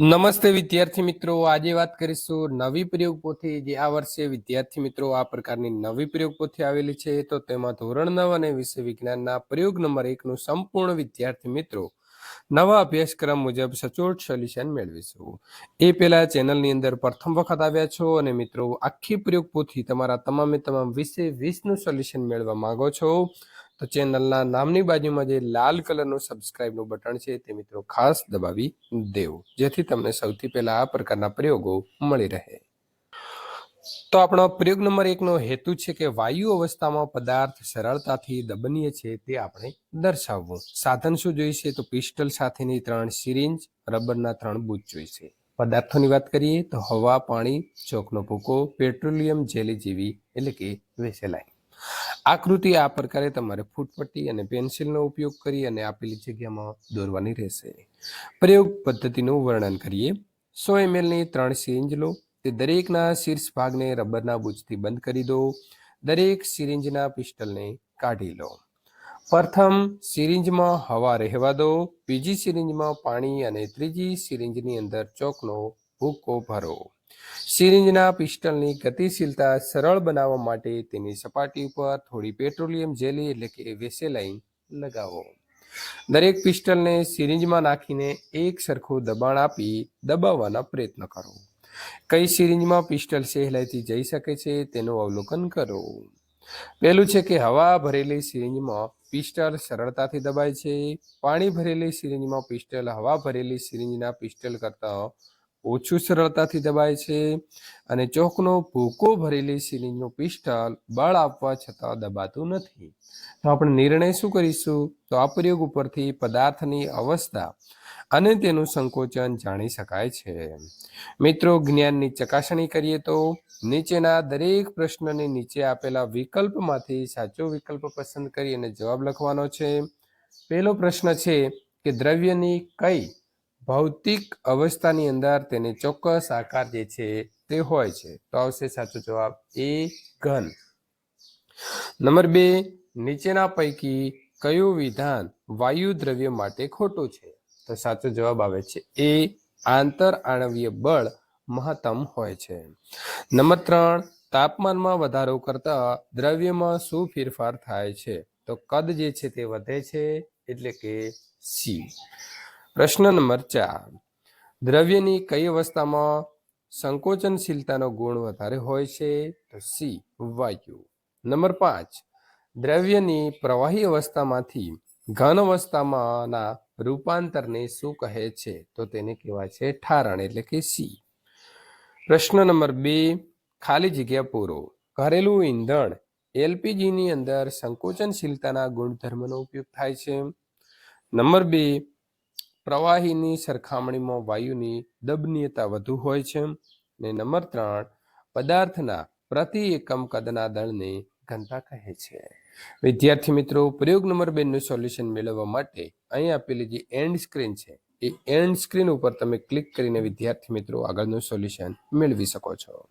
નમસ્તે વિદ્યાર્થી મિત્રો. આજે વાત કરીશું નવી પ્રયોગ પોથી જે આ વર્ષે વિદ્યાર્થી મિત્રો આ પ્રકારની નવી પ્રયોગ પોથી આવેલી છે. તો તેમાં ધોરણ નવ અને વિષય વિજ્ઞાનના પ્રયોગ નંબર એકનું સંપૂર્ણ વિદ્યાર્થી મિત્રો. નવા અભ્યાસક્રમ મુજબ સચોટ સોલ્યુશન મેળવીશું. એ પહેલા ચેનલની અંદર પ્રથમ વખત આવ્યા છો અને મિત્રો આખી પ્રયોગ પોથી તમારા તમામે તમામ વિષય વીસનું સોલ્યુશન મેળવવા માંગો છો. તો ચેનલના નામની બાજુમાં જે લાલ કલરનું સબસ્ક્રાઇબનું બટન છે તે મિત્રો ખાસ દબાવી દેવું, જેથી તમને સૌથી પહેલા આ પ્રકારના પ્રયોગો મળી રહે. તો આપણો પ્રયોગ નંબર એકનો હેતુ છે કે વાયુ અવસ્થામાં પદાર્થ સરળતાથી દબનીય છે તે આપણે દર્શાવવું. સાધન શું જોઈશે તો પિસ્ટલ સાથેની ત્રણ સિરિંજ, રબરના ત્રણ બૂચ જોઈશે. પદાર્થોની વાત કરીએ તો હવા, પાણી, ચોકનો ભૂકો, પેટ્રોલિયમ, જેલી જેવી એટલે કે વેસેલાઈ આકૃતિ આ પ્રકારે તમારે ફૂટપટ્ટી અને પેન્સિલનો ઉપયોગ કરી અને આપેલી જગ્યામાં દોરવાની રહેશે. પ્રયોગ પદ્ધતિનું વર્ણન કરીએ. સો એમએલની ત્રણ સિરિંજ લો. તે દરેકના શીર્ષ ભાગને રબરના બૂચથી બંધ કરી દો. દરેક સિરિંજના પિસ્ટલને કાઢી લો. પ્રથમ સિરિંજમાં હવા રહેવા દો. બીજી સિરિંજમાં પાણી અને ત્રીજી સિરિંજની અંદર ચોકનો ભૂકો ભરો. સિરિંજના પિસ્ટલની ગતિશીલતા સરળ બનાવવા માટે તેની સપાટી ઉપર થોડી પેટ્રોલિયમ જેલી એટલે કે વેસેલાઇન લગાવો. દરેક પિસ્ટલને સિરિંજમાં નાખીને એક સરખું દબાણ આપી દબાવવાના પ્રયત્ન કરો. કઈ સિરિંજમાં પિસ્ટલ સહેલાઈથી જઈ શકે છે તેનું અવલોકન કરો. પહેલું છે કે હવા ભરેલી સિરિંજમાં પિસ્ટલ સરળતાથી દબાય છે. પાણી ભરેલી સિરિંજમાં પિસ્ટલ, હવા ભરેલી સિરિંજના પિસ્ટલ કરતાં ઓછું સરળતાથી દબાય છે અને ચોકનો ભૂકો ભરેલી સિરિંજનું પિસ્ટલ બળ આપવા છતાં દબાતું નથી. તો આપણે નિર્ણય શું કરીશું? તો આ પ્રયોગ ઉપરથી પદાર્થની અવસ્થા અને તેનું સંકોચન જાણી શકાય છે. મિત્રો, જ્ઞાનની ચકાસણી કરીએ તો નીચેના દરેક પ્રશ્નને નીચે આપેલા વિકલ્પમાંથી સાચો વિકલ્પ પસંદ કરી અને જવાબ લખવાનો છે. પહેલો પ્રશ્ન છે કે દ્રવ્યની કઈ ભૌતિક અવસ્થાની અંદર તેને ચોક્કસ આકાર જે છે તે હોય છે. તો આવશે સાચો જવાબ એ ઘન. નંબર બે, નીચેના પૈકી કયું વિધાન વાયુ દ્રવ્ય માટે ખોટું છે? તો સાચો જવાબ આવે છે એ આંતર આણવીય બળ મહત્તમ હોય છે. નંબર ત્રણ, તાપમાનમાં વધારો કરતા દ્રવ્યમાં શું ફેરફાર થાય છે? તો કદ જે છે તે વધે છે એટલે કે સી પ્રશ્ન નંબર ચાર. દ્રવ્યની કઈ અવસ્થામાં સંકોચનશીલતાનો ગુણ વધારે હોય છે? તો સી, વાયુ. નંબર પાંચ. દ્રવ્યની પ્રવાહી અવસ્થામાંથી ઘન અવસ્થામાંના રૂપાંતરને શું કહે છે? તો તેને કહેવાય છે ઠારણ, એટલે કે સી. પ્રશ્ન નંબર બે. ખાલી જગ્યા પૂરો. ઘરેલું ઈંધણ એલપીજીની અંદર સંકોચનશીલતાના ગુણધર્મનો ઉપયોગ થાય છે. નંબર બે. પ્રવાહીની સરખામણીમાં વાયુની દબનીયતા વધુ હોય છે. ને નંબર ત્રણ, પદાર્થના પ્રતિ એકમ કદના દળને ઘનતા કહે છે. વિદ્યાર્થી મિત્રો, પ્રયોગ નંબર બેનું સોલ્યુશન મેળવવા માટે અહીં આપેલી જે એન્ડ સ્ક્રીન છે, એ એન્ડ સ્ક્રીન ઉપર તમે ક્લિક કરીને વિદ્યાર્થી મિત્રો આગળનું સોલ્યુશન મેળવી શકો છો.